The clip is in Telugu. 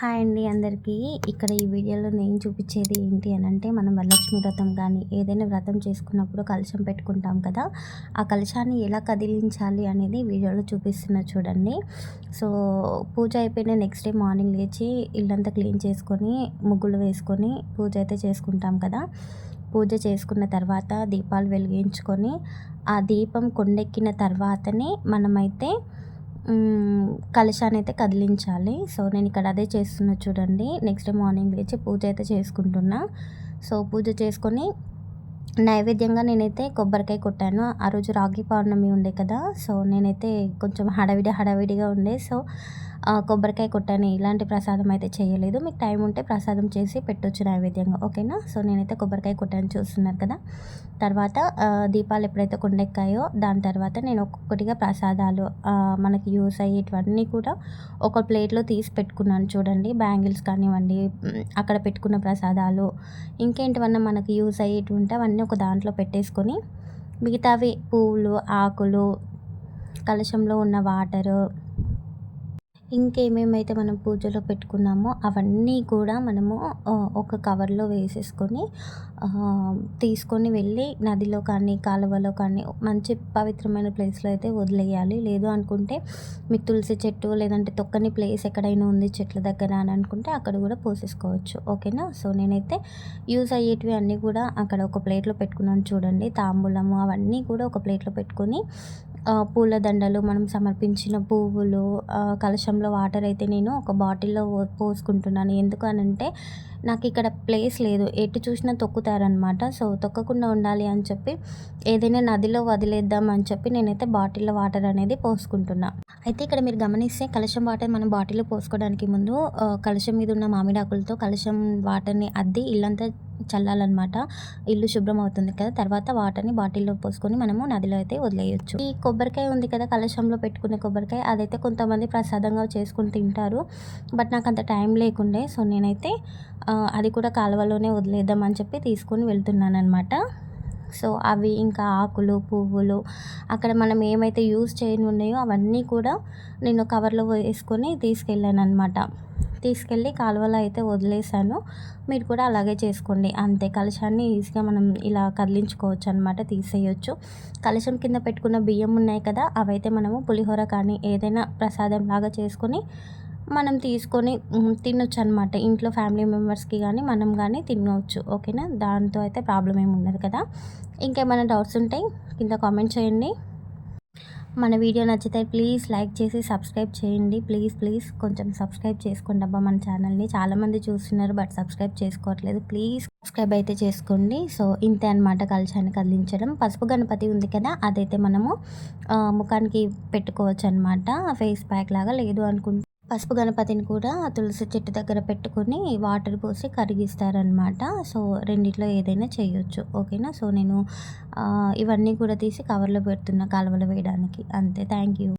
హాయ్ అండి అందరికీ. ఇక్కడ ఈ వీడియోలో నేను చూపించేది ఏంటి అని అంటే మనం వరలక్ష్మి వ్రతం కానీ ఏదైనా వ్రతం చేసుకున్నప్పుడు కలశం పెట్టుకుంటాం కదా ఆ కలశాన్ని ఎలా కదిలించాలి అనేది వీడియోలో చూపిస్తున్నా చూడండి. సో పూజ అయిపోయిన నెక్స్ట్ డే మార్నింగ్ లేచి ఇల్లంతా క్లీన్ చేసుకొని ముగ్గులు వేసుకొని పూజ అయితే చేసుకుంటాం కదా. పూజ చేసుకున్న తర్వాత దీపాలు వెలిగించుకొని ఆ దీపం కొండెక్కిన తర్వాతనే మనమైతే కలశాన్ని అయితే కదిలించాలి. సో నేను ఇక్కడ అదే చేస్తున్నా చూడండి. నెక్స్ట్ మార్నింగ్ లేచి పూజ అయితే చేసుకుంటున్నా. సో పూజ చేసుకొని నైవేద్యంగా నేనైతే కొబ్బరికాయ కొట్టాను. ఆ రోజు రాగి పౌర్ణమి ఉండే కదా. సో నేనైతే కొంచెం హడావిడి హడావిడిగా ఉండే. సో కొబ్బరికాయ కొట్టని ఇలాంటి ప్రసాదం అయితే చేయలేదు. మీకు టైం ఉంటే ప్రసాదం చేసి పెట్టొచ్చు నైవేద్యంగా. ఓకేనా? సో నేనైతే కొబ్బరికాయ కొట్టని చూస్తున్నారు కదా. తర్వాత దీపాలు ఎప్పుడైతే కొండెక్కాయో దాని తర్వాత నేను ఒక్కొక్కటిగా ప్రసాదాలు మనకి యూస్ అయ్యేటివన్నీ కూడా ఒక ప్లేట్లో తీసి పెట్టుకున్నాను చూడండి. బ్యాంగిల్స్ కానివ్వండి అక్కడ పెట్టుకున్న ప్రసాదాలు ఇంకేంటివన్నా మనకి యూస్ అయ్యేటివి ఉంటే అవన్నీ ఒక దాంట్లో పెట్టేసుకొని మిగతావి పువ్వులు ఆకులు కలశంలో ఉన్న వాటరు ఇంకేమేమైతే మనం పూజలో పెట్టుకున్నామో అవన్నీ కూడా మనము ఒక కవర్లో వేసేసుకొని తీసుకొని వెళ్ళి నదిలో కానీ కాలువలో కానీ మంచి పవిత్రమైన ప్లేస్లో అయితే వదిలేయాలి. లేదు అనుకుంటే మీకు తులసి చెట్టు లేదంటే తొక్కని ప్లేస్ ఎక్కడైనా ఉంది చెట్ల దగ్గర అని అనుకుంటే అక్కడ కూడా పోసేసుకోవచ్చు. ఓకేనా? సో నేనైతే యూజ్ అయ్యేటివి అన్నీ కూడా అక్కడ ఒక ప్లేట్లో పెట్టుకున్నాను చూడండి. తాంబూలము అవన్నీ కూడా ఒక ప్లేట్లో పెట్టుకొని పూల దండలు మనం సమర్పించిన పువ్వులు కలశంలో వాటర్ అయితే నేను ఒక బాటిల్లో పోసుకుంటున్నాను. ఎందుకు అని అంటే నాకు ఇక్కడ ప్లేస్ లేదు. ఎటు చూసినా తొక్కుతారనమాట సో తొక్కకుండా ఉండాలి అని చెప్పి ఏదైనా నదిలో వదిలేద్దాం అని చెప్పి నేనైతే బాటిల్లో వాటర్ అనేది పోసుకుంటున్నా. అయితే ఇక్కడ మీరు గమనిస్తే కలశం వాటర్ మనం బాటిల్లో పోసుకోవడానికి ముందు కలశం మీద ఉన్న మామిడాకులతో కలశం వాటర్ని అద్ది ఇల్లంతా చల్లాలన్నమాట. ఇల్లు శుభ్రం అవుతుంది కదా తర్వాత వాటర్ని బాటిల్లో పోసుకొని మనము నదిలో అయితే వదిలేయచ్చు. ఈ కొబ్బరికాయ ఉంది కదా కలశంలో పెట్టుకునే కొబ్బరికాయ అదైతే కొంతమంది ప్రసాదంగా చేసుకుని తింటారు. బట్ నాకు అంత టైం లేకుండే సో నేనైతే అది కూడా కాలువలోనే వదిలేద్దాం అని చెప్పి తీసుకొని వెళ్తున్నాను అనమాట సో అవి ఇంకా ఆకులు పువ్వులు అక్కడ మనం ఏమైతే యూజ్ చేయని ఉన్నాయో అవన్నీ కూడా నేను కవర్లో వేసుకొని తీసుకెళ్ళాను అనమాట తీసుకెళ్ళి కాలువలో అయితే వదిలేసాను మీరు కూడా అలాగే చేసుకోండి. అంతే కలశాన్ని ఈజీగా మనం ఇలా కదిలించుకోవచ్చు అనమాట తీసేయచ్చు. కలశం కింద పెట్టుకున్న బియ్యం ఉన్నాయి కదా అవైతే మనము పులిహోర కానీ ఏదైనా ప్రసాదం లాగా చేసుకొని మనం తీసుకొని తినొచ్చు అనమాట ఇంట్లో ఫ్యామిలీ మెంబర్స్కి కానీ మనం కానీ తినవచ్చు ఓకేనా? దాంతో అయితే ప్రాబ్లం ఏమి ఉండదు కదా? ఇంకేమైనా డౌట్స్ ఉంటాయి కింద కామెంట్ చేయండి. మన వీడియో నచ్చితే ప్లీజ్ లైక్ చేసి సబ్స్క్రైబ్ చేయండి. ప్లీజ్ ప్లీజ్ కొంచెం సబ్స్క్రైబ్ చేసుకోండి అబ్బా మన ఛానల్ని. చాలామంది చూస్తున్నారు బట్ సబ్స్క్రైబ్ చేసుకోవట్లేదు. ప్లీజ్ సబ్స్క్రైబ్ అయితే చేసుకోండి. సో ఇంతే అనమాట కలశాన్ని కదిలించడం. పసుపు గణపతి ఉంది కదా అదైతే మనము ముఖానికి పెట్టుకోవచ్చు అనమాట ఫేస్ ప్యాక్ లాగా లేదు అనుకుంటే. పసుపు గణపతిని కూడా తులసి చెట్టు దగ్గర పెట్టుకొని వాటర్ పోసి కరిగిస్తారనమాట సో రెండిట్లో ఏదైనా చేయొచ్చు. ఓకేనా? సో నేను ఇవన్నీ కూడా తీసి కవర్లో పెడుతున్నా కాలువలో వేయడానికి. అంతే. Thank you.